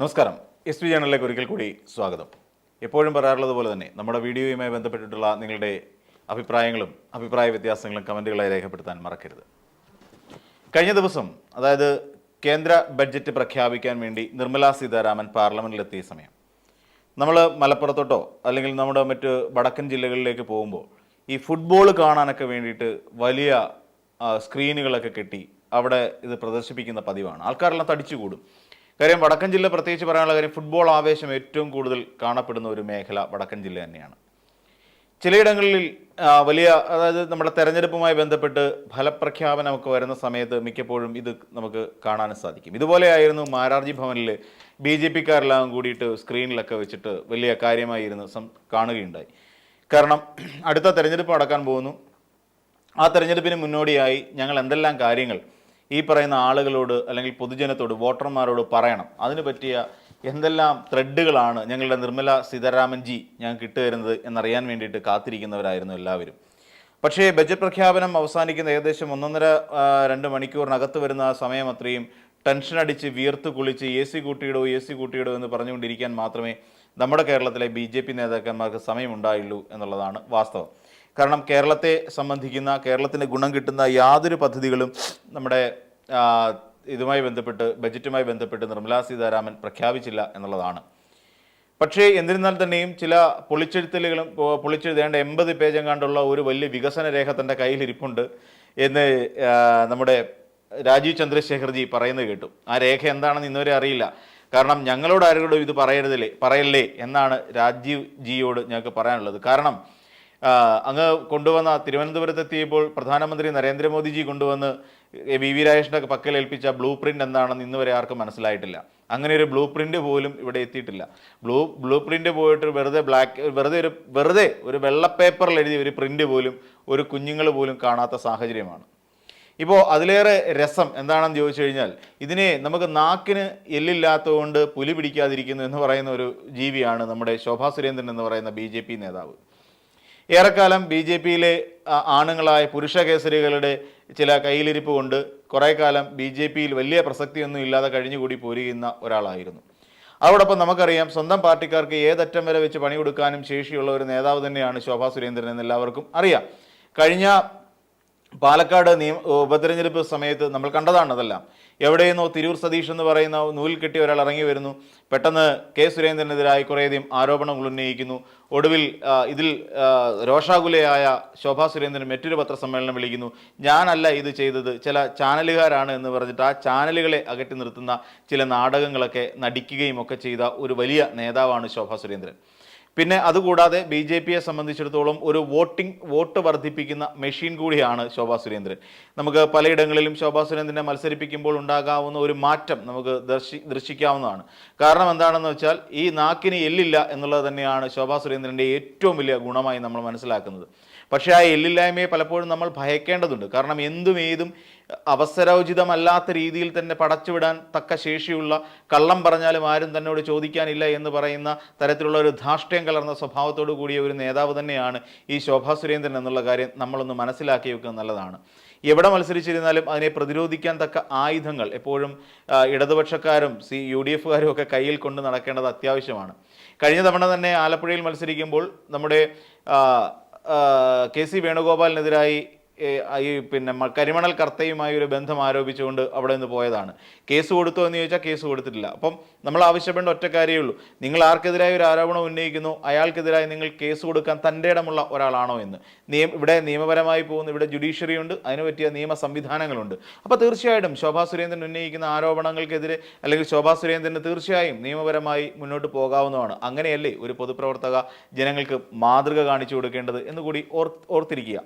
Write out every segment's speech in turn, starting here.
നമസ്കാരം. S P ചാനലിലേക്ക് ഒരിക്കൽ കൂടി സ്വാഗതം. എപ്പോഴും പറയാറുള്ളത് പോലെ തന്നെ നമ്മുടെ വീഡിയോയുമായി ബന്ധപ്പെട്ടിട്ടുള്ള നിങ്ങളുടെ അഭിപ്രായങ്ങളും അഭിപ്രായ വ്യത്യാസങ്ങളും കമന്റുകളായി രേഖപ്പെടുത്താൻ മറക്കരുത്. കഴിഞ്ഞ ദിവസം അതായത് കേന്ദ്ര ബഡ്ജറ്റ് പ്രഖ്യാപിക്കാൻ വേണ്ടി നിർമ്മലാ സീതാരാമൻ പാർലമെന്റിലെത്തിയ സമയം. നമ്മൾ മലപ്പുറത്തോട്ടോ അല്ലെങ്കിൽ നമ്മുടെ മറ്റ് വടക്കൻ ജില്ലകളിലേക്ക് പോകുമ്പോൾ ഈ ഫുട്ബോൾ കാണാനൊക്കെ വേണ്ടിയിട്ട് വലിയ സ്ക്രീനുകളൊക്കെ കെട്ടി അവിടെ ഇത് പ്രദർശിപ്പിക്കുന്ന പതിവാണ്. ആൾക്കാരെല്ലാം തടിച്ചുകൂടും. കാര്യം വടക്കൻ ജില്ല പ്രത്യേകിച്ച് പറയാനുള്ള കാര്യം ഫുട്ബോൾ ആവേശം ഏറ്റവും കൂടുതൽ കാണപ്പെടുന്ന ഒരു മേഖല വടക്കൻ ജില്ല തന്നെയാണ്. ചിലയിടങ്ങളിൽ വലിയ അതായത് നമ്മുടെ തെരഞ്ഞെടുപ്പുമായി ബന്ധപ്പെട്ട് ഫലപ്രഖ്യാപനമൊക്കെ വരുന്ന സമയത്ത് മിക്കപ്പോഴും ഇത് നമുക്ക് കാണാനും സാധിക്കും. ഇതുപോലെയായിരുന്നു മാരാർജി ഭവനിൽ ബി ജെ പിക്കാരെല്ലാം കൂടിയിട്ട് സ്ക്രീനിലൊക്കെ വെച്ചിട്ട് വലിയ കാര്യമായി സം കാണുകയുണ്ടായി. കാരണം അടുത്ത തെരഞ്ഞെടുപ്പ് നടക്കാൻ പോകുന്നു. ആ തെരഞ്ഞെടുപ്പിന് മുന്നോടിയായി ഞങ്ങൾ എന്തെല്ലാം കാര്യങ്ങൾ ഈ പറയുന്ന ആളുകളോട് അല്ലെങ്കിൽ പൊതുജനത്തോട് വോട്ടർമാരോട് പറയണം. അതിന് പറ്റിയ എന്തെല്ലാം ത്രെഡുകളാണ് ഞങ്ങളുടെ നിർമ്മല സീതാരാമൻ ജി ഞങ്ങൾക്ക് ഇട്ടുതരുന്നത് എന്നറിയാൻ വേണ്ടിയിട്ട് കാത്തിരിക്കുന്നവരായിരുന്നു എല്ലാവരും. പക്ഷേ ബജറ്റ് പ്രഖ്യാപനം അവസാനിക്കുന്ന ഏകദേശം ഒന്നൊന്നര രണ്ട് മണിക്കൂറിനകത്ത് വരുന്ന ആ സമയം അത്രയും ടെൻഷൻ അടിച്ച് വിയർത്ത് കുളിച്ച് എ സി കൂട്ടിയിടോ എ സി കൂട്ടിയിടോ എന്ന് പറഞ്ഞുകൊണ്ടിരിക്കാൻ മാത്രമേ നമ്മുടെ കേരളത്തിലെ ബി നേതാക്കന്മാർക്ക് സമയമുണ്ടായുള്ളൂ എന്നുള്ളതാണ് വാസ്തവം. കാരണം കേരളത്തെ സംബന്ധിക്കുന്ന കേരളത്തിന് ഗുണം കിട്ടുന്ന യാതൊരു പദ്ധതികളും നമ്മുടെ ഇതുമായി ബന്ധപ്പെട്ട് ബജറ്റുമായി ബന്ധപ്പെട്ട് നിർമ്മലാ സീതാരാമൻ പ്രഖ്യാപിച്ചില്ല എന്നുള്ളതാണ്. പക്ഷേ എന്നിരുന്നാൽ തന്നെയും ചില പൊളിച്ചെഴുത്തലുകളും പൊളിച്ചെഴുതേണ്ട എൺപത് കണ്ടുള്ള ഒരു വലിയ വികസന രേഖ തന്റെ കയ്യിലിരിപ്പുണ്ട് എന്ന് നമ്മുടെ രാജീവ് ചന്ദ്രശേഖർജി പറയുന്നത് കേട്ടു. ആ രേഖ എന്താണെന്ന് ഇന്നുവരെ അറിയില്ല. കാരണം ഞങ്ങളോട് ആരോടും ഇത് പറയരുതല്ലേ പറയല്ലേ എന്നാണ് രാജീവ് ജിയോട് ഞങ്ങൾക്ക് പറയാനുള്ളത്. കാരണം അങ്ങ് കൊണ്ടുവന്ന തിരുവനന്തപുരത്തെത്തിയപ്പോൾ പ്രധാനമന്ത്രി നരേന്ദ്രമോദിജി കൊണ്ടുവന്ന് വി വി രാജേഷിന്റെ പക്കൽ ഏൽപ്പിച്ച ബ്ലൂ പ്രിന്റ് എന്താണെന്ന് ഇന്ന് വരെ ആർക്കും മനസ്സിലായിട്ടില്ല. അങ്ങനെ ഒരു ബ്ലൂ പ്രിന്റ് പോലും ഇവിടെ എത്തിയിട്ടില്ല. ബ്ലൂ ബ്ലൂ പ്രിന്റ് പോയിട്ട് വെറുതെ ബ്ലാക്ക് വെറുതെ ഒരു വെറുതെ ഒരു വെള്ള പേപ്പറിൽ എഴുതിയ ഒരു പ്രിന്റ് പോലും ഒരു കുഞ്ഞുങ്ങൾ പോലും കാണാത്ത സാഹചര്യമാണ്. ഇപ്പോൾ അതിലേറെ രസം എന്താണെന്ന് ചോദിച്ചു കഴിഞ്ഞാൽ ഇതിനെ നമുക്ക് നാക്കിന് എല്ലില്ലാത്തതുകൊണ്ട് പുലി പിടിക്കാതിരിക്കുന്നു എന്ന് പറയുന്ന ഒരു ജീവിയാണ് നമ്മുടെ ശോഭാ സുരേന്ദ്രൻ എന്ന് പറയുന്ന ബി നേതാവ്. ഏറെക്കാലം ബി ജെ പിയിലെ ആണുങ്ങളായ പുരുഷ കേസരികളുടെ ചില കയ്യിലിരിപ്പ് കൊണ്ട് കുറേ കാലം ബി ജെ പിയിൽ വലിയ പ്രസക്തിയൊന്നും ഇല്ലാതെ കഴിഞ്ഞുകൂടി പോരുന്ന ഒരാളായിരുന്നു. അതോടൊപ്പം നമുക്കറിയാം സ്വന്തം പാർട്ടിക്കാർക്ക് ഏതറ്റം വരെ വെച്ച് പണി കൊടുക്കാനും ശേഷിയുള്ള ഒരു നേതാവ് തന്നെയാണ് ശോഭാ സുരേന്ദ്രൻ എന്ന് എല്ലാവർക്കും അറിയാം. കഴിഞ്ഞ പാലക്കാട് നിയമ ഉപതെരഞ്ഞെടുപ്പ് സമയത്ത് നമ്മൾ കണ്ടതാണ് അതെല്ലാം. എവിടെയെന്നോ തിരൂർ സതീഷ് എന്ന് പറയുന്ന നൂൽ കെട്ടി ഒരാൾ ഇറങ്ങി വരുന്നു. പെട്ടെന്ന് കെ സുരേന്ദ്രനെതിരായി കുറേയധികം ആരോപണങ്ങൾ ഉന്നയിക്കുന്നു. ഒടുവിൽ ഇതിൽ രോഷാകുലയായ ശോഭാ സുരേന്ദ്രൻ മറ്റൊരു പത്രസമ്മേളനം വിളിക്കുന്നു. ഞാനല്ല ഇത് ചെയ്തത്. ചില ചാനലുകാരാണ് എന്ന് പറഞ്ഞിട്ട് ആ ചാനലുകളെ അകറ്റി നിർത്തുന്ന ചില നാടകങ്ങളൊക്കെ നടിക്കുകയും ഒക്കെ ചെയ്ത ഒരു വലിയ നേതാവാണ് ശോഭാ സുരേന്ദ്രൻ. പിന്നെ അതുകൂടാതെ ബി ജെ പിയെ സംബന്ധിച്ചിടത്തോളം ഒരു വോട്ടിംഗ് വോട്ട് വർദ്ധിപ്പിക്കുന്ന മെഷീൻ കൂടിയാണ് ശോഭാ സുരേന്ദ്രൻ. നമുക്ക് പലയിടങ്ങളിലും ശോഭാ സുരേന്ദ്രനെ മത്സരിപ്പിക്കുമ്പോൾ ഉണ്ടാകാവുന്ന ഒരു മാറ്റം നമുക്ക് ദർശി ദർശിക്കാവുന്നതാണ് കാരണം എന്താണെന്ന് വെച്ചാൽ ഈ നാക്കിന് എല്ലില്ല എന്നുള്ളത് തന്നെയാണ് ശോഭാ സുരേന്ദ്രന്റെ ഏറ്റവും വലിയ ഗുണമായി നമ്മൾ മനസ്സിലാക്കുന്നത്. പക്ഷേ ആ എല്ലില്ലായ്മയെ പലപ്പോഴും നമ്മൾ ഭയക്കേണ്ടതുണ്ട്. കാരണം എന്തും ഏതും അവസരോചിതമല്ലാത്ത രീതിയിൽ തന്നെ പടച്ചുവിടാൻ തക്ക ശേഷിയുള്ള കള്ളം പറഞ്ഞാലും ആരും തന്നോട് ചോദിക്കാനില്ല എന്ന് പറയുന്ന തരത്തിലുള്ള ഒരു ധാർഷ്ട്യം കലർന്ന സ്വഭാവത്തോടു കൂടിയ ഒരു നേതാവ് തന്നെയാണ് ഈ ശോഭാ സുരേന്ദ്രൻ എന്നുള്ള കാര്യം നമ്മളൊന്ന് മനസ്സിലാക്കി വെക്കുക നല്ലതാണ്. എവിടെ മത്സരിച്ചിരുന്നാലും അതിനെ പ്രതിരോധിക്കാൻ തക്ക ആയുധങ്ങൾ എപ്പോഴും ഇടതുപക്ഷക്കാരും സി യു ഡി എഫുകാരും ഒക്കെ കയ്യിൽ കൊണ്ട് നടക്കേണ്ടത് അത്യാവശ്യമാണ്. കഴിഞ്ഞ തവണ തന്നെ ആലപ്പുഴയിൽ മത്സരിക്കുമ്പോൾ നമ്മുടെ കെ സി വേണുഗോപാലിനെതിരായി ഏ, ഈ പിന്നെ കരിമണൽ കർത്തയുമായി ഒരു ബന്ധം ആരോപിച്ചുകൊണ്ട് അവിടെ നിന്ന് പോയതാണ്. കേസ് കൊടുത്തോ എന്ന് ചോദിച്ചാൽ കേസ് കൊടുത്തിട്ടില്ല. അപ്പം നമ്മൾ ആവശ്യപ്പെടേണ്ട ഒറ്റ കാര്യമേ ഉള്ളൂ. നിങ്ങൾ ആർക്കെതിരായി ഒരു ആരോപണം ഉന്നയിക്കുന്നു അയാൾക്കെതിരായി നിങ്ങൾ കേസ് കൊടുക്കാൻ തന്റെ ഇടമുള്ള ഒരാളാണോ എന്ന്. നിയമ ഇവിടെ നിയമപരമായി പോകുന്ന ഇവിടെ ജുഡീഷ്യറി ഉണ്ട് അതിന് പറ്റിയ നിയമ സംവിധാനങ്ങളുണ്ട്. അപ്പോൾ തീർച്ചയായിട്ടും ശോഭാ സുരേന്ദ്രൻ ഉന്നയിക്കുന്ന ആരോപണങ്ങൾക്കെതിരെ അല്ലെങ്കിൽ ശോഭാ സുരേന്ദ്രന് തീർച്ചയായും നിയമപരമായി മുന്നോട്ട് പോകാവുന്നതാണ്. അങ്ങനെയല്ലേ ഒരു പൊതുപ്രവർത്തക ജനങ്ങൾക്ക് മാതൃക കാണിച്ചു കൊടുക്കേണ്ടത് എന്നുകൂടി ഓർ ഓർത്തിരിക്കുക.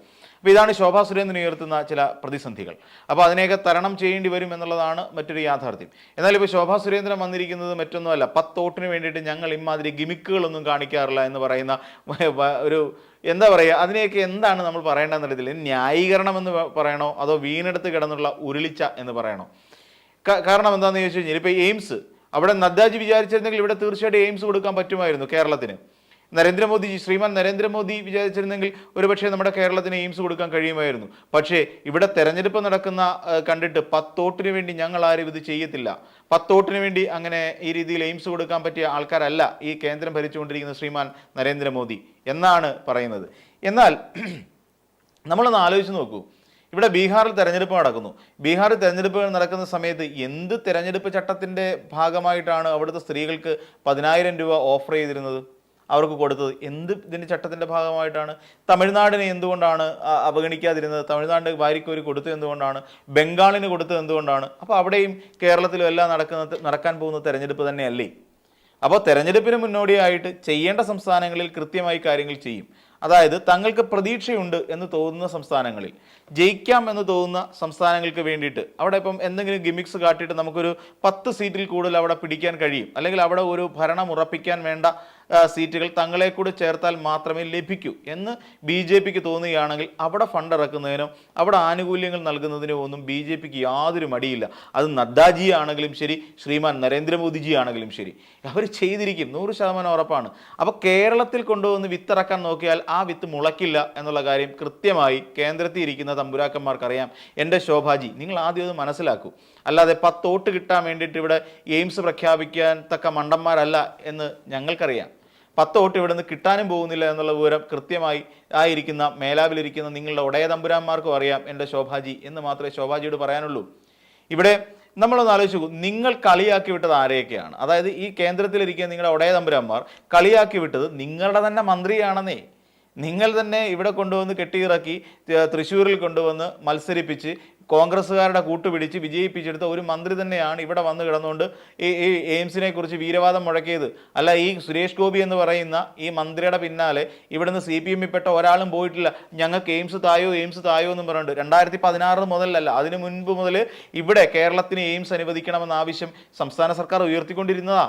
അപ്പോൾ ഇതാണ് ശോഭാ സുരേന്ദ്രൻ ഉയർത്തുന്ന ചില പ്രതിസന്ധികൾ. അപ്പോൾ അതിനെയൊക്കെ തരണം ചെയ്യേണ്ടി വരും എന്നുള്ളതാണ് മറ്റൊരു യാഥാർത്ഥ്യം. എന്നാൽ ഇപ്പോൾ ശോഭാ സുരേന്ദ്രൻ വന്നിരിക്കുന്നത് മറ്റൊന്നുമല്ല. പത്തോട്ടിന് വേണ്ടിയിട്ട് ഞങ്ങൾ ഇമാതിരി ഗിമിക്കുകളൊന്നും കാണിക്കാറില്ല എന്ന് പറയുന്ന ഒരു എന്താ പറയുക അതിനെയൊക്കെ എന്താണ് നമ്മൾ പറയേണ്ടതെന്നുള്ളതിൽ ന്യായീകരണം എന്ന് പറയണോ? അതോ വീണെടുത്ത് കിടന്നുള്ള ഉരുളിച്ച എന്ന് പറയണോ? കാരണം എന്താണെന്ന് ചോദിച്ചു കഴിഞ്ഞാൽ ഇപ്പോൾ എയിംസ് അവിടെ നദ്ദാജി വിചാരിച്ചിരുന്നെങ്കിൽ ഇവിടെ തീർച്ചയായിട്ടും എയിംസ് കൊടുക്കാൻ പറ്റുമായിരുന്നു കേരളത്തിന്. നരേന്ദ്രമോദി ശ്രീമാൻ നരേന്ദ്രമോദി വിചാരിച്ചിരുന്നെങ്കിൽ ഒരുപക്ഷെ നമ്മുടെ കേരളത്തിന് എയിംസ് കൊടുക്കാൻ കഴിയുമായിരുന്നു. പക്ഷേ ഇവിടെ തെരഞ്ഞെടുപ്പ് നടക്കുന്ന കണ്ടിട്ട് പത്തോട്ടിന് വേണ്ടി ഞങ്ങൾ ആരും ഇത് ചെയ്യത്തില്ല. പത്തോട്ടിന് വേണ്ടി അങ്ങനെ ഈ രീതിയിൽ എയിംസ് കൊടുക്കാൻ പറ്റിയ ആൾക്കാരല്ല ഈ കേന്ദ്രം ഭരിച്ചുകൊണ്ടിരിക്കുന്ന ശ്രീമാൻ നരേന്ദ്രമോദി എന്നാണ് പറയുന്നത്. എന്നാൽ നമ്മളൊന്ന് ആലോചിച്ച് നോക്കൂ. ഇവിടെ ബീഹാറിൽ തെരഞ്ഞെടുപ്പ് നടക്കുന്നു. ബീഹാറിൽ തെരഞ്ഞെടുപ്പുകൾ നടക്കുന്ന സമയത്ത് എന്ത് തെരഞ്ഞെടുപ്പ് ചട്ടത്തിന്റെ ഭാഗമായിട്ടാണ് അവിടുത്തെ സ്ത്രീകൾക്ക് പതിനായിരം രൂപ ഓഫർ ചെയ്തിരുന്നത്? അവർക്ക് കൊടുത്തത്. എന്ത് ഇതിന്റെ ചട്ടത്തിന്റെ ഭാഗമായിട്ടാണ്? തമിഴ്നാടിനെ എന്തുകൊണ്ടാണ് അവഗണിക്കാതിരുന്നത്? തമിഴ്നാട് വാരിക്കോരി കൊടുത്തത് എന്തുകൊണ്ടാണ്? ബംഗാളിന് കൊടുത്തത് എന്തുകൊണ്ടാണ്? അപ്പോൾ അവിടെയും കേരളത്തിലും എല്ലാം നടക്കുന്ന നടക്കാൻ പോകുന്ന തെരഞ്ഞെടുപ്പ് തന്നെയല്ലേ? അപ്പോൾ തെരഞ്ഞെടുപ്പിന് മുന്നോടിയായിട്ട് ചെയ്യേണ്ട സംസ്ഥാനങ്ങളിൽ കൃത്യമായി കാര്യങ്ങൾ ചെയ്യും. അതായത് തങ്ങൾക്ക് പ്രതീക്ഷയുണ്ട് എന്ന് തോന്നുന്ന സംസ്ഥാനങ്ങളിൽ. ജയിക്കാം എന്ന് തോന്നുന്ന സംസ്ഥാനങ്ങൾക്ക് വേണ്ടിയിട്ട്. അവിടെ ഇപ്പം എന്തെങ്കിലും ഗിമിക്സ് കാട്ടിയിട്ട് നമുക്കൊരു പത്ത് സീറ്റിൽ കൂടുതൽ അവിടെ പിടിക്കാൻ കഴിയും. അല്ലെങ്കിൽ അവിടെ ഒരു ഭരണം ഉറപ്പിക്കാൻ വേണ്ട സീറ്റുകൾ തങ്ങളെ കൂടി ചേർത്താൽ മാത്രമേ ലഭിക്കൂ എന്ന് ബി ജെ പിക്ക് തോന്നുകയാണെങ്കിൽ അവിടെ ഫണ്ട് ഇറക്കുന്നതിനും അവിടെ ആനുകൂല്യങ്ങൾ നൽകുന്നതിനോ ഒന്നും ബി ജെ പിക്ക് യാതൊരു മടിയില്ല. അത് നദ്ദാജി ആണെങ്കിലും ശരി ശ്രീമാൻ നരേന്ദ്രമോദിജി ആണെങ്കിലും ശരി. അവർ ചെയ്തിരിക്കും. നൂറ് ശതമാനം ഉറപ്പാണ്. അപ്പോൾ കേരളത്തിൽ കൊണ്ടുവന്ന് വിത്തിറക്കാൻ നോക്കിയാൽ ആ വിത്ത് മുളയ്ക്കില്ല എന്നുള്ള കാര്യം കൃത്യമായി കേന്ദ്രത്തിൽ ഇരിക്കുന്ന തമ്പുരാക്കന്മാർക്കറിയാം. എന്റെ ശോഭാജി നിങ്ങൾ ആദ്യം അത് മനസ്സിലാക്കൂ. അല്ലാതെ പത്തോട്ട് കിട്ടാൻ വേണ്ടിയിട്ട് ഇവിടെ എയിംസ് പ്രഖ്യാപിക്കാൻ തക്ക മണ്ടന്മാരല്ല എന്ന് ഞങ്ങൾക്കറിയാം. പത്ത് വോട്ട് ഇവിടെ നിന്ന് കിട്ടാനും പോകുന്നില്ല എന്നുള്ള വിവരം കൃത്യമായി ആയിരിക്കുന്ന മേലാവിലിരിക്കുന്ന നിങ്ങളുടെ ഒടയ തമ്പുരാന്മാർക്കും അറിയാം എന്റെ ശോഭാജി എന്ന് മാത്രമേ ശോഭാജിയോട് പറയാനുള്ളൂ. ഇവിടെ നമ്മളൊന്ന് ആലോചിച്ച് നോക്കൂ. നിങ്ങൾ കളിയാക്കി വിട്ടത് ആരെയൊക്കെയാണ്? അതായത് ഈ കേന്ദ്രത്തിലിരിക്കുന്ന നിങ്ങളുടെ ഒടയ തമ്പുരാന്മാർ കളിയാക്കി വിട്ടത് നിങ്ങളുടെ തന്നെ മന്ത്രിയാണെന്നേ. നിങ്ങൾ തന്നെ ഇവിടെ കൊണ്ടുവന്ന് കെട്ടിയിറക്കി തൃശ്ശൂരിൽ കൊണ്ടുവന്ന് മത്സരിപ്പിച്ച് കോൺഗ്രസ്സുകാരുടെ കൂട്ടുപിടിച്ച് വിജയിപ്പിച്ചെടുത്ത ഒരു മന്ത്രി തന്നെയാണ് ഇവിടെ വന്ന് കിടന്നുകൊണ്ട് ഈ ഈ എയിംസിനെ കുറിച്ച് വീരവാദം മുഴക്കിയത്. അല്ല ഈ സുരേഷ് ഗോപി എന്ന് പറയുന്ന ഈ മന്ത്രിയുടെ പിന്നാലെ ഇവിടുന്ന് സി പി എമ്മിൽ പെട്ട ഒരാളും പോയിട്ടില്ല. ഞങ്ങൾക്ക് എയിംസ് തായോ എയിംസ് തായോ എന്ന് പറഞ്ഞിട്ട് രണ്ടായിരത്തി പതിനാറ് മുതലല്ല അതിനു മുൻപ് മുതൽ ഇവിടെ കേരളത്തിന് എയിംസ് അനുവദിക്കണമെന്ന ആവശ്യം സംസ്ഥാന സർക്കാർ ഉയർത്തിക്കൊണ്ടിരുന്നതാ.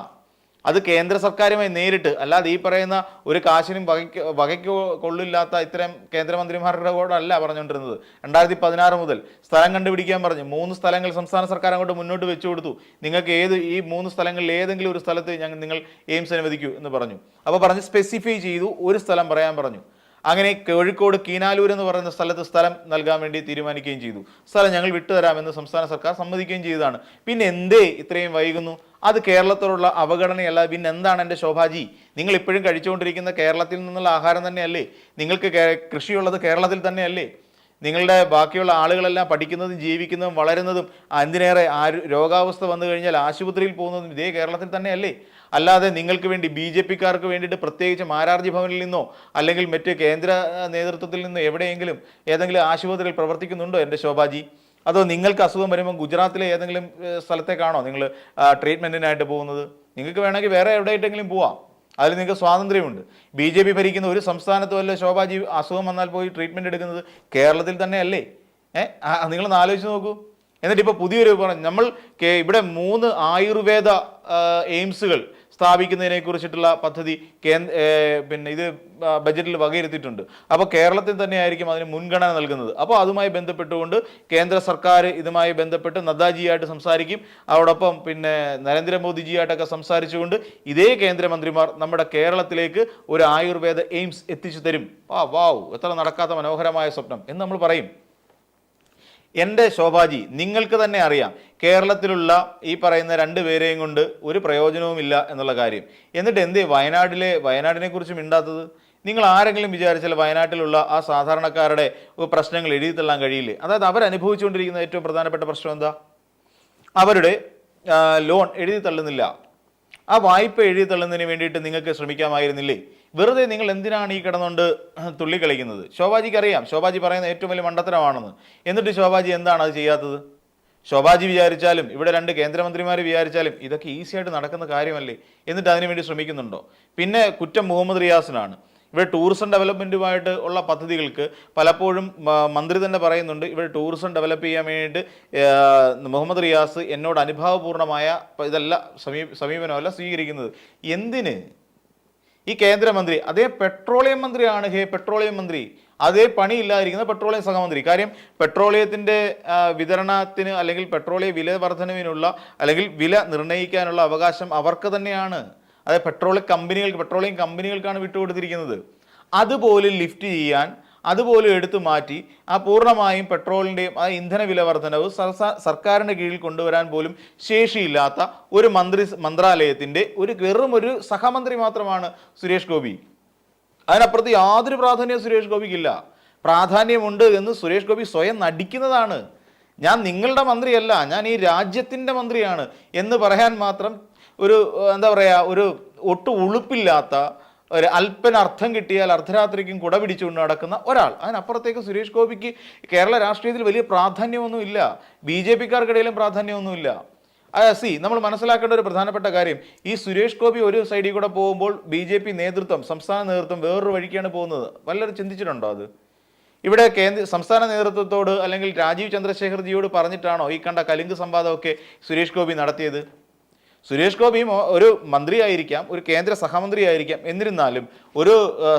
അത് കേന്ദ്ര സർക്കാരുമായി നേരിട്ട് അല്ലാതെ ഈ പറയുന്ന ഒരു കാശിനും വകയ്ക്ക് വകയ്ക്ക് കൊള്ളില്ലാത്ത ഇത്തരം കേന്ദ്രമന്ത്രിമാരുടെ കൂടല്ല പറഞ്ഞുകൊണ്ടിരുന്നത്. രണ്ടായിരത്തി പതിനാറ് മുതൽ സ്ഥലം കണ്ടുപിടിക്കാൻ പറഞ്ഞു. മൂന്ന് സ്ഥലങ്ങൾ സംസ്ഥാന സർക്കാർ അങ്ങോട്ട് മുന്നോട്ട് വെച്ചു കൊടുത്തു. നിങ്ങൾക്ക് ഏത് ഈ മൂന്ന് സ്ഥലങ്ങളിൽ ഏതെങ്കിലും ഒരു സ്ഥലത്ത് ഞങ്ങൾ നിങ്ങൾ എയിംസ് അനുവദിക്കൂ എന്ന് പറഞ്ഞു. അപ്പോൾ പറഞ്ഞ് സ്പെസിഫൈ ചെയ്തു ഒരു സ്ഥലം പറയാൻ പറഞ്ഞു. അങ്ങനെ കോഴിക്കോട് കീനാലൂർ എന്ന് പറയുന്ന സ്ഥലത്ത് സ്ഥലം നൽകാൻ വേണ്ടി തീരുമാനിക്കുകയും ചെയ്തു. സ്ഥലം ഞങ്ങൾ വിട്ടുതരാമെന്ന് സംസ്ഥാന സർക്കാർ സമ്മതിക്കുകയും ചെയ്തതാണ്. പിന്നെ എന്തേ ഇത്രയും വൈകുന്നു? അത് കേരളത്തോടുള്ള അവഗണനയല്ല. പിന്നെ എന്താണ് എന്റെ ശോഭാജി? നിങ്ങൾ ഇപ്പോഴും കഴിച്ചുകൊണ്ടിരിക്കുന്ന കേരളത്തിൽ നിന്നുള്ള ആഹാരം തന്നെയല്ലേ? നിങ്ങൾക്ക് കൃഷിയുള്ളത് കേരളത്തിൽ തന്നെയല്ലേ? നിങ്ങളുടെ ബാക്കിയുള്ള ആളുകളെല്ലാം പഠിക്കുന്നതും ജീവിക്കുന്നതും വളരുന്നതും എന്തിനേറെ ആര് രോഗാവസ്ഥ വന്നു കഴിഞ്ഞാൽ ആശുപത്രിയിൽ പോകുന്നതും ഇതേ കേരളത്തിൽ തന്നെയല്ലേ? അല്ലാതെ നിങ്ങൾക്ക് വേണ്ടി ബി ജെ പിക്കാർക്ക് വേണ്ടിയിട്ട് പ്രത്യേകിച്ച് മാരാർജി ഭവനിൽ നിന്നോ അല്ലെങ്കിൽ മറ്റ് കേന്ദ്ര നേതൃത്വത്തിൽ നിന്നോ എവിടെയെങ്കിലും ഏതെങ്കിലും ആശുപത്രിയിൽ പ്രവർത്തിക്കുന്നുണ്ടോ എന്റെ ശോഭാജി? അതോ നിങ്ങൾക്ക് അസുഖം വരുമ്പോൾ ഗുജറാത്തിലെ ഏതെങ്കിലും സ്ഥലത്തേക്കാണോ നിങ്ങൾ ട്രീറ്റ്മെന്റിനായിട്ട് പോകുന്നത്? നിങ്ങൾക്ക് വേണമെങ്കിൽ വേറെ എവിടെയായിട്ടെങ്കിലും പോവാം. അതിൽ നിങ്ങൾക്ക് സ്വാതന്ത്ര്യമുണ്ട്. ബി ജെ പി ഭരിക്കുന്ന ഒരു സംസ്ഥാനത്തും അല്ല ശോഭാജി അസുഖം വന്നാൽ പോയി ട്രീറ്റ്മെന്റ് എടുക്കുന്നത് കേരളത്തിൽ തന്നെ അല്ലേ ഏഹ് നിങ്ങളൊന്ന് ആലോചിച്ച് നോക്കൂ. എന്നിട്ട് ഇപ്പോൾ പുതിയൊരു പറഞ്ഞു നമ്മൾ ഇവിടെ മൂന്ന് ആയുർവേദ എയിംസുകൾ സ്ഥാപിക്കുന്നതിനെ കുറിച്ചിട്ടുള്ള പദ്ധതി പിന്നെ ഇത് ബജറ്റിൽ വകയിരുത്തിയിട്ടുണ്ട്. അപ്പോൾ കേരളത്തിൽ തന്നെയായിരിക്കും അതിന് മുൻഗണന നൽകുന്നത്. അപ്പോൾ അതുമായി ബന്ധപ്പെട്ടുകൊണ്ട് കേന്ദ്ര സർക്കാർ ഇതുമായി ബന്ധപ്പെട്ട് നദ്ദാജിയായിട്ട് സംസാരിക്കും. അതോടൊപ്പം പിന്നെ നരേന്ദ്രമോദിജിയായിട്ടൊക്കെ സംസാരിച്ചുകൊണ്ട് ഇതേ കേന്ദ്രമന്ത്രിമാർ നമ്മുടെ കേരളത്തിലേക്ക് ഒരു ആയുർവേദ എയിംസ് എത്തിച്ചു തരും. വാ വാവ് എത്ര നടക്കാത്ത മനോഹരമായ സ്വപ്നം എന്ന് നമ്മൾ പറയും. എന്റെ ശോഭാജി നിങ്ങൾക്ക് തന്നെ അറിയാം കേരളത്തിലുള്ള ഈ പറയുന്ന രണ്ട് പേരെയും കൊണ്ട് ഒരു പ്രയോജനവുമില്ല എന്നുള്ള കാര്യം. എന്നിട്ട് എന്തേ വയനാട്ടിലെ വയനാടിനെ കുറിച്ച് മിണ്ടാത്തത്? നിങ്ങൾ ആരെങ്കിലും വിചാരിച്ചാൽ വയനാട്ടിലുള്ള ആ സാധാരണക്കാരുടെ പ്രശ്നങ്ങൾ എഴുതി തള്ളാൻ കഴിയില്ലേ? അതായത് അവരനുഭവിച്ചുകൊണ്ടിരിക്കുന്ന ഏറ്റവും പ്രധാനപ്പെട്ട പ്രശ്നം എന്താ? അവരുടെ ലോൺ എഴുതി തള്ളുന്നില്ല. ആ വായ്പ എഴുതി തള്ളുന്നതിന് വേണ്ടിയിട്ട് നിങ്ങൾക്ക് ശ്രമിക്കാമായിരുന്നില്ലേ? വെറുതെ നിങ്ങൾ എന്തിനാണ് ഈ കിടന്നുകൊണ്ട് തുള്ളി കളിക്കുന്നത്? ശോഭാജിക്ക് അറിയാം. ശോഭാജി പറയുന്ന ഏറ്റവും വലിയ മണ്ടത്തരമാണെന്ന്. എന്നിട്ട് ശോഭാജി എന്താണ് അത് ചെയ്യാത്തത്? ശോഭാജി വിചാരിച്ചാലും ഇവിടെ രണ്ട് കേന്ദ്രമന്ത്രിമാർ വിചാരിച്ചാലും ഇതൊക്കെ ഈസിയായിട്ട് നടക്കുന്ന കാര്യമല്ലേ? എന്നിട്ട് അതിനുവേണ്ടി ശ്രമിക്കുന്നുണ്ടോ? പിന്നെ കുറ്റം മുഹമ്മദ് റിയാസിനാണ്. ഇവിടെ ടൂറിസം ഡെവലപ്മെന്റുമായിട്ട് ഉള്ള പദ്ധതികൾക്ക് പലപ്പോഴും മന്ത്രി തന്നെ പറയുന്നുണ്ട് ഇവിടെ ടൂറിസം ഡെവലപ്പ് ചെയ്യാൻ വേണ്ടിയിട്ട് മുഹമ്മദ് റിയാസ് എന്നോട് അനുഭാവപൂർണമായ ഇതല്ല സമീ സമീപനമല്ല സ്വീകരിക്കുന്നത്. എന്തിന്? ഈ കേന്ദ്രമന്ത്രി അതേ പെട്രോളിയം മന്ത്രിയാണ് ഹേ പെട്രോളിയം മന്ത്രി. അതേ പണിയില്ലാതിരിക്കുന്ന പെട്രോളിയം സഹമന്ത്രി കാര്യം പെട്രോളിയത്തിന്റെ വിതരണത്തിന് അല്ലെങ്കിൽ പെട്രോളിയ വില വർധനവിനുള്ള അല്ലെങ്കിൽ വില നിർണയിക്കാനുള്ള അവകാശം അവർക്ക് തന്നെയാണ്. അതായത് പെട്രോൾ കമ്പനികൾക്ക് പെട്രോളിയം കമ്പനികൾക്കാണ് വിട്ടുകൊടുത്തിരിക്കുന്നത്. അതുപോലെ ലിഫ്റ്റ് ചെയ്യാൻ അതുപോലെ എടുത്തു മാറ്റി ആ പൂർണമായും പെട്രോളിന്റെയും ആ ഇന്ധന വില വർധനവ് സർക്കാരിന്റെ കീഴിൽ കൊണ്ടുവരാൻ പോലും ശേഷിയില്ലാത്ത ഒരു മന്ത്രി മന്ത്രാലയത്തിന്റെ ഒരു വെറും ഒരു സഹമന്ത്രി മാത്രമാണ് സുരേഷ് ഗോപി. അതിനപ്പുറത്ത് യാതൊരു പ്രാധാന്യവും സുരേഷ് ഗോപിക്കില്ല. പ്രാധാന്യമുണ്ട് എന്ന് സുരേഷ് ഗോപി സ്വയം നടിക്കുന്നതാണ്. ഞാൻ നിങ്ങളുടെ മന്ത്രിയല്ല ഞാൻ ഈ രാജ്യത്തിന്റെ മന്ത്രിയാണ് എന്ന് പറയാൻ മാത്രം ഒരു എന്താ പറയുക ഒരു ഒട്ടും ഉളുപ്പില്ലാത്ത ഒരു അല്പന അർത്ഥം കിട്ടിയാൽ അർദ്ധരാത്രിക്കും കുട പിടിച്ചുകൊണ്ട് നടക്കുന്ന ഒരാൾ. അതിനപ്പുറത്തേക്ക് സുരേഷ് ഗോപിക്ക് കേരള രാഷ്ട്രീയത്തിൽ വലിയ പ്രാധാന്യമൊന്നുമില്ല. ബി ജെ പിക്കാർക്കിടയിലും പ്രാധാന്യമൊന്നുമില്ല. സി നമ്മൾ മനസ്സിലാക്കേണ്ട ഒരു പ്രധാനപ്പെട്ട കാര്യം ഈ സുരേഷ് ഗോപി ഒരു സൈഡിൽ കൂടെ പോകുമ്പോൾ ബി ജെ പി നേതൃത്വം സംസ്ഥാന നേതൃത്വം വേറൊരു വഴിക്കാണ് പോകുന്നത്. വല്ലവരും ചിന്തിച്ചിട്ടുണ്ടോ അത്? ഇവിടെ കേന്ദ്ര സംസ്ഥാന നേതൃത്വത്തോട് അല്ലെങ്കിൽ രാജീവ് ചന്ദ്രശേഖർജിയോട് പറഞ്ഞിട്ടാണോ ഈ കണ്ട കലിംഗ് സംവാദമൊക്കെ സുരേഷ് ഗോപി നടത്തിയത്? സുരേഷ് ഗോപിയും ഒരു മന്ത്രിയായിരിക്കാം ഒരു കേന്ദ്ര സഹമന്ത്രിയായിരിക്കാം. എന്നിരുന്നാലും ഒരു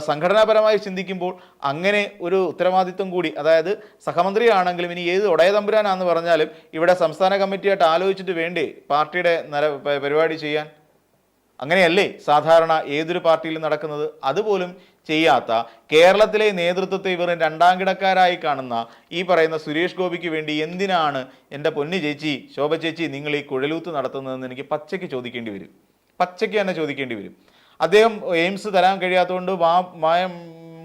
സംഘടനാപരമായി ചിന്തിക്കുമ്പോൾ അങ്ങനെ ഒരു ഉത്തരവാദിത്വം കൂടി അതായത് സഹമന്ത്രിയാണെങ്കിലും ഇനി ഏത് ഒടയതമ്പുരാനാന്ന് പറഞ്ഞാലും ഇവിടെ സംസ്ഥാന കമ്മിറ്റിയായിട്ട് ആലോചിച്ചിട്ട് വേണ്ടേ പാർട്ടിയുടെ നര പരിപാടി ചെയ്യാൻ? അങ്ങനെയല്ലേ സാധാരണ ഏതൊരു പാർട്ടിയിലും നടക്കുന്നത്? അതുപോലും ചെയ്യാത്ത കേരളത്തിലെ നേതൃത്വത്തെ ഇവർ രണ്ടാം കിടക്കാരായി കാണുന്ന ഈ പറയുന്ന സുരേഷ് ഗോപിക്ക് വേണ്ടി എന്തിനാണ് എന്റെ പൊന്നു ചേച്ചി ശോഭ ചേച്ചി നിങ്ങൾ ഈ കുഴലൂത്ത് നടത്തുന്നതെന്ന് എനിക്ക് പച്ചയ്ക്ക് ചോദിക്കേണ്ടി വരും. പച്ചയ്ക്ക് തന്നെ ചോദിക്കേണ്ടി വരും. അദ്ദേഹം എയിംസ് തരാൻ കഴിയാത്തതുകൊണ്ട് വാ മായം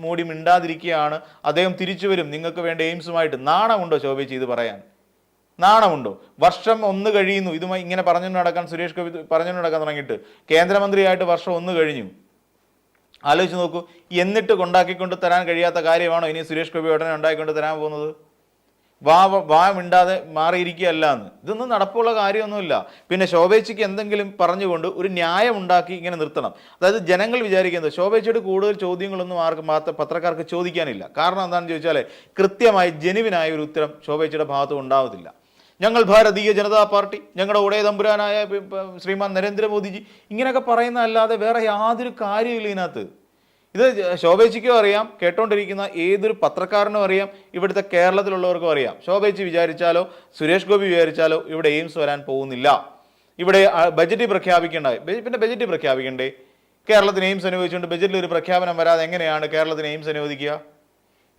മൂടി മിണ്ടാതിരിക്കുകയാണ്. അദ്ദേഹം തിരിച്ചു വരും. നിങ്ങൾക്ക് വേണ്ട എയിംസുമായിട്ട് നാണമുണ്ടോ ശോഭ ഇത് പറയാൻ? നാണമുണ്ടോ വർഷം ഒന്ന് കഴിയുന്നു. ഇതുമായി ഇങ്ങനെ പറഞ്ഞു നടക്കാൻ സുരേഷ് ഗോപി പറഞ്ഞു നടക്കാൻ തുടങ്ങിയിട്ട് കേന്ദ്രമന്ത്രിയായിട്ട് വർഷം ഒന്ന് കഴിഞ്ഞു. ആലോചിച്ച് നോക്കൂ എന്നിട്ട് കൊണ്ടാക്കിക്കൊണ്ട് തരാൻ കഴിയാത്ത കാര്യമാണോ ഇനി സുരേഷ് ഗോപി ഉടനെ ഉണ്ടാക്കിക്കൊണ്ട് തരാൻ പോകുന്നത്? വാ വാ മിണ്ടാതെ മാറിയിരിക്കുകയല്ല എന്ന് ഇതൊന്നും നടപ്പുള്ള കാര്യമൊന്നുമില്ല. പിന്നെ ശോഭേച്ചിക്ക് എന്തെങ്കിലും പറഞ്ഞുകൊണ്ട് ഒരു ന്യായം ഉണ്ടാക്കി ഇങ്ങനെ നിർത്തണം. അതായത് ജനങ്ങൾ വിചാരിക്കുന്നത് ശോഭേച്ചിയുടെ കൂടുതൽ ചോദ്യങ്ങളൊന്നും ആർക്കും പത്രക്കാർക്ക് ചോദിക്കാനില്ല. കാരണം എന്താണെന്ന് ചോദിച്ചാൽ കൃത്യമായി ജനുവിനായ ഒരു ഉത്തരം ശോഭേച്ചിയുടെ ഭാഗത്തും ഉണ്ടാവത്തില്ല. ഞങ്ങൾ ഭാരതീയ ജനതാ പാർട്ടി ഞങ്ങളുടെ ഉടയ തമ്പുരാനായ ശ്രീമാൻ നരേന്ദ്രമോദിജി ഇങ്ങനെയൊക്കെ പറയുന്ന അല്ലാതെ വേറെ യാതൊരു കാര്യമില്ല ഇതിനകത്ത്. ഇത് ശോഭേച്ചിക്കും അറിയാം കേട്ടോണ്ടിരിക്കുന്ന ഏതൊരു പത്രക്കാരനും അറിയാം ഇവിടുത്തെ കേരളത്തിലുള്ളവർക്കും അറിയാം. ശോഭേച്ചി വിചാരിച്ചാലോ സുരേഷ് ഗോപി വിചാരിച്ചാലോ ഇവിടെ എയിംസ് വരാൻ പോകുന്നില്ല. ഇവിടെ ബജറ്റ് പ്രഖ്യാപിക്കേണ്ട പിന്നെ ബജറ്റ് പ്രഖ്യാപിക്കണ്ടേ? കേരളത്തിന് എയിംസ് അനുവദിച്ചുകൊണ്ട് ബജറ്റിൽ ഒരു പ്രഖ്യാപനം വരാതെ എങ്ങനെയാണ് കേരളത്തിന് എയിംസ് അനുവദിക്കുക?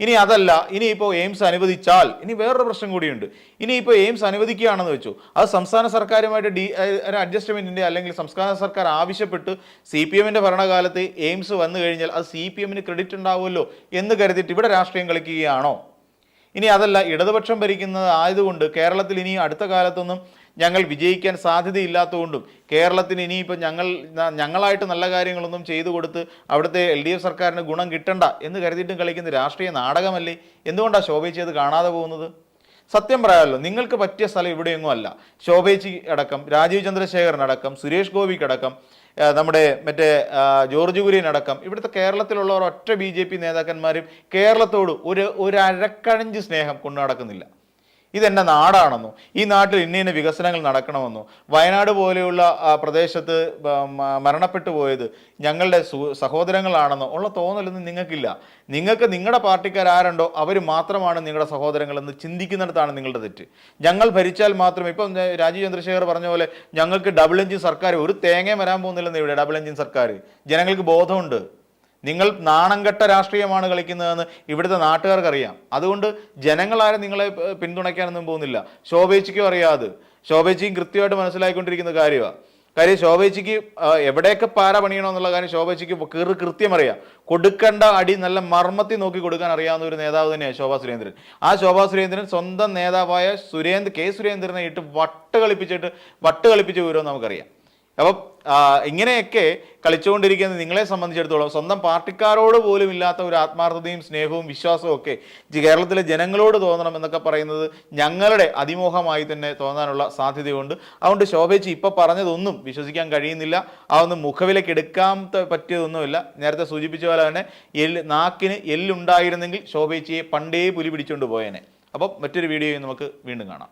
ഇനി അതല്ല ഇനിയിപ്പോൾ എയിംസ് അനുവദിച്ചാൽ ഇനി വേറൊരു പ്രശ്നം കൂടിയുണ്ട്. ഇനിയിപ്പോൾ എയിംസ് അനുവദിക്കുകയാണെന്ന് വെച്ചു. അത് സംസ്ഥാന സർക്കാരുമായിട്ട് ഡി ഒരു അഡ്ജസ്റ്റ്മെന്റിന്റെ അല്ലെങ്കിൽ സംസ്ഥാന സർക്കാർ ആവശ്യപ്പെട്ട് സി പി എമ്മിന്റെ ഭരണകാലത്ത് എയിംസ് വന്നു കഴിഞ്ഞാൽ അത് സി പി എമ്മിന് ക്രെഡിറ്റ് ഉണ്ടാവുമല്ലോ എന്ന് കരുതിയിട്ട് ഇവിടെ രാഷ്ട്രീയം കളിക്കുകയാണോ? ഇനി അതല്ല ഇടതുപക്ഷം ഭരിക്കുന്നത് ആയതുകൊണ്ട് കേരളത്തിൽ ഇനി അടുത്ത കാലത്തൊന്നും ഞങ്ങൾ വിജയിക്കാൻ സാധ്യതയില്ലാത്തതുകൊണ്ടും കേരളത്തിന് ഇനിയിപ്പോൾ ഞങ്ങൾ ഞങ്ങളായിട്ട് നല്ല കാര്യങ്ങളൊന്നും ചെയ്തു കൊടുത്ത് അവിടുത്തെ എൽ ഡി എഫ് സർക്കാരിന് ഗുണം കിട്ടണ്ട എന്ന് കരുതിയിട്ടും കളിക്കുന്ന രാഷ്ട്രീയ നാടകമല്ലേ? എന്തുകൊണ്ടാണ് ശോഭയിച്ച് അത് കാണാതെ പോകുന്നത്? സത്യം പറയാമല്ലോ നിങ്ങൾക്ക് പറ്റിയ സ്ഥലം ഇവിടെയൊന്നും അല്ല. ശോഭേച്ചി അടക്കം രാജീവ് ചന്ദ്രശേഖരനടക്കം സുരേഷ് ഗോപിക്കടക്കം നമ്മുടെ മറ്റേ ജോർജ് കുര്യൻ അടക്കം ഇവിടുത്തെ കേരളത്തിലുള്ളവർ ഒറ്റ ബി ജെ പി നേതാക്കന്മാരും കേരളത്തോട് ഒരു ഒരു സ്നേഹം കൊണ്ടു നടക്കുന്നില്ല. ഇതെന്റെ നാടാണെന്നോ ഈ നാട്ടിൽ ഇന്ന ഇന്ന വികസനങ്ങൾ നടക്കണമെന്നോ വയനാട് പോലെയുള്ള പ്രദേശത്ത് മരണപ്പെട്ടു പോയത് ഞങ്ങളുടെ സഹോദരങ്ങളാണെന്നോ ഉള്ള തോന്നലൊന്നും നിങ്ങൾക്കില്ല. നിങ്ങൾക്ക് നിങ്ങളുടെ പാർട്ടിക്കാർ ആരുണ്ടോ അവർ മാത്രമാണ് നിങ്ങളുടെ സഹോദരങ്ങളെന്ന് ചിന്തിക്കുന്നിടത്താണ് നിങ്ങളുടെ തെറ്റ്. ഞങ്ങൾ ഭരിച്ചാൽ മാത്രം ഇപ്പം രാജീവ് ചന്ദ്രശേഖർ പറഞ്ഞ പോലെ ഞങ്ങൾക്ക് ഡബിൾ എഞ്ചിൻ സർക്കാർ ഒരു തേങ്ങ വരാൻ പോകുന്നില്ലെന്ന് ഇവിടെ ഡബിൾ എഞ്ചിൻ സർക്കാർ. ജനങ്ങൾക്ക് ബോധമുണ്ട്. നിങ്ങൾ നാണംകെട്ട രാഷ്ട്രീയമാണ് കളിക്കുന്നതെന്ന് ഇവിടുത്തെ നാട്ടുകാർക്കറിയാം. അതുകൊണ്ട് ജനങ്ങളാരും നിങ്ങളെ പിന്തുണയ്ക്കാനൊന്നും പോകുന്നില്ല. ശോഭേച്ചിക്കും അറിയാതെ. ശോഭേച്ചിയും കൃത്യമായിട്ട് മനസ്സിലാക്കിക്കൊണ്ടിരിക്കുന്ന കാര്യമാണ് കാര്യം ശോഭേച്ചിക്ക് എവിടെയൊക്കെ പാര പണിയണമെന്നുള്ള കാര്യം ശോഭേച്ചിക്ക് കീറി കൃത്യം അറിയാം കൊടുക്കേണ്ട അടി നല്ല മർമ്മത്തിൽ നോക്കി കൊടുക്കാൻ അറിയാവുന്ന ഒരു നേതാവ് തന്നെയാണ് ശോഭാ സുരേന്ദ്രൻ. ആ ശോഭാ സുരേന്ദ്രൻ സ്വന്തം നേതാവായ സുരേന്ദ്ര കെ സുരേന്ദ്രനെ ഇട്ട് വട്ട് കളിപ്പിച്ചിട്ട് വട്ട് കളിപ്പിച്ച് വിവരം നമുക്കറിയാം. അപ്പം ഇങ്ങനെയൊക്കെ കളിച്ചുകൊണ്ടിരിക്കുന്ന നിങ്ങളെ സംബന്ധിച്ചിടത്തോളം സ്വന്തം പാർട്ടിക്കാരോട് പോലും ഇല്ലാത്ത ഒരു ആത്മാർത്ഥതയും സ്നേഹവും വിശ്വാസവും ഒക്കെ കേരളത്തിലെ ജനങ്ങളോട് തോന്നണം എന്നൊക്കെ പറയുന്നത് ഞങ്ങളുടെ അതിമോഹമായി തന്നെ തോന്നാനുള്ള സാധ്യതയുണ്ട്. അതുകൊണ്ട് ശോഭേച്ചി ഇപ്പം പറഞ്ഞതൊന്നും വിശ്വസിക്കാൻ കഴിയുന്നില്ല. അതൊന്നും മുഖവിലേക്ക് എടുക്കാൻ ത- പറ്റിയതൊന്നുമില്ല. നേരത്തെ സൂചിപ്പിച്ച പോലെ തന്നെ എല്ല് നാക്കിന് എല്ലുണ്ടായിരുന്നെങ്കിൽ ശോഭേച്ചിയെ പണ്ടേ പുലി പിടിച്ചുകൊണ്ട് പോയേനെ. അപ്പം മറ്റൊരു വീഡിയോയും നമുക്ക് വീണ്ടും കാണാം.